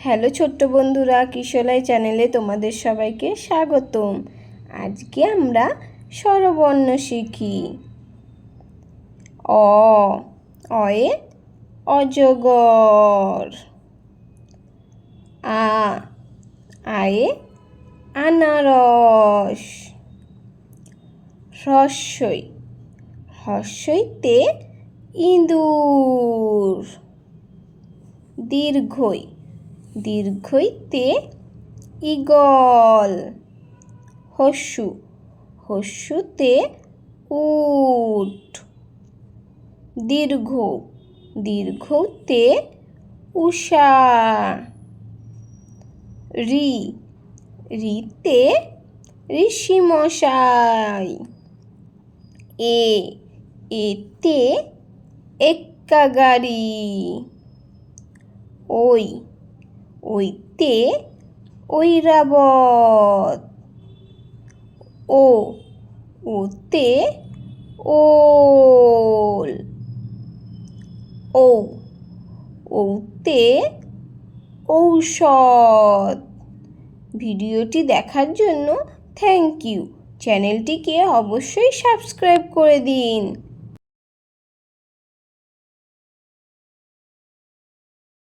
Hello ছোট্ট বন্ধুরা, কিশোলাই চ্যানেলে তোমাদের সবাইকে স্বাগতম। আজকে আমরা স্বরবর্ণ শিখি। অ, অয়ে, অজগর। আ, আয়ে, আনারস। হ্রস্বই, হ্রস্বইতে ইঁদুর। দীর্ঘই দীর্ঘইতে ইগল হস্যু। হস্যুতে উট। দীর্ঘ। দীর্ঘতে উষা। রি। রিতে ঋষিমশাই। এ। এতে এক্কা গাড়ি ওই। ওইতে ঐরাবত ও ওতে ওল। ও ওতে ঔষধ। ভিডিওটি দেখার জন্য থ্যাংক ইউ চ্যানেলটিকে অবশ্যই সাবস্ক্রাইব করে দিন।